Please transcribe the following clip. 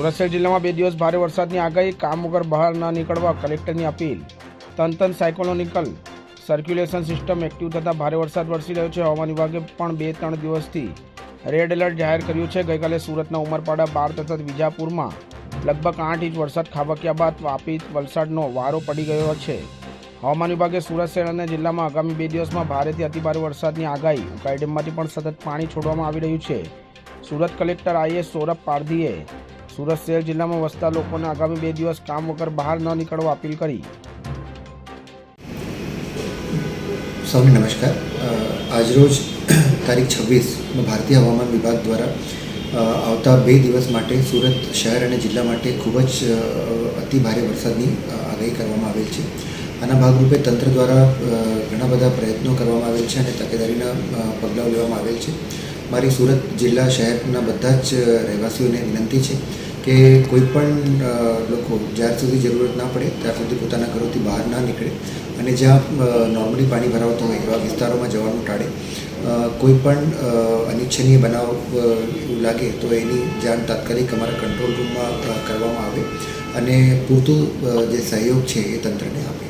સુરત જિલ્લામાં બે દિવસ ભારે વરસાદની આગાહી, કામ વગર બહાર ન નીકળવા કલેક્ટરની અપીલ. તંતન સાયકોલોનિકલ સર્ક્યુલેશન સિસ્ટમ એક્ટિવ થતાં ભારે વરસાદ વરસી રહ્યો છે. હવામાન વિભાગે પણ બે ત્રણ દિવસથી રેડ એલર્ટ જાહેર કર્યું છે. ગઈકાલે સુરતના ઉમરપાડા, બાર તથા વિજાપુરમાં લગભગ આઠ ઇંચ વરસાદ ખાબક્યા બાદ વાપી વલસાડનો વારો પડી ગયો છે. હવામાન વિભાગે સુરત શહેર અને જિલ્લામાં આગામી બે દિવસમાં ભારેથી અતિભારે વરસાદની આગાહી ઉકાઈ ડેમમાંથી પણ સતત પાણી છોડવામાં આવી રહ્યું છે. સુરત કલેક્ટર આઈએસ સૌરભ પારધીએ સુરત શહેર જિલ્લામાં વસતા લોકોને આગામી બે દિવસ કામ વગર બહાર ન નીકળવા અપીલ કરી. સૌને નમસ્કાર. આજરોજ તારીખ છવ્વીસ ભારતીય હવામાન વિભાગ દ્વારા આવતા બે દિવસ માટે સુરત શહેર અને જિલ્લા માટે ખૂબ જ અતિ ભારે વરસાદની આગાહી કરવામાં આવેલ છે. આના ભાગરૂપે તંત્ર દ્વારા ઘણા બધા પ્રયત્નો કરવામાં આવેલ છે અને તકેદારીના અ, પગલાઓ લેવામાં આવેલ છે. મારી સુરત જિલ્લા શહેરના બધા જ રહેવાસીઓને વિનંતી છે કે કોઈ પણ લોકો જ્યાર સુધી જરૂરત ના પડે ત્યાર સુધી પોતાના ઘરોથી બહાર ના નીકળે અને જ્યાં નોર્મલી પાણી ભરાવતું હોય એવા વિસ્તારોમાં જવાનું ટાળે. કોઈ પણ અનિચ્છનીય બનાવ લાગે તો એની જાણ તાત્કાલિક અમારા કંટ્રોલ રૂમમાં કરવામાં આવે અને પૂરતું જે સહયોગ છે એ તંત્રને આપે.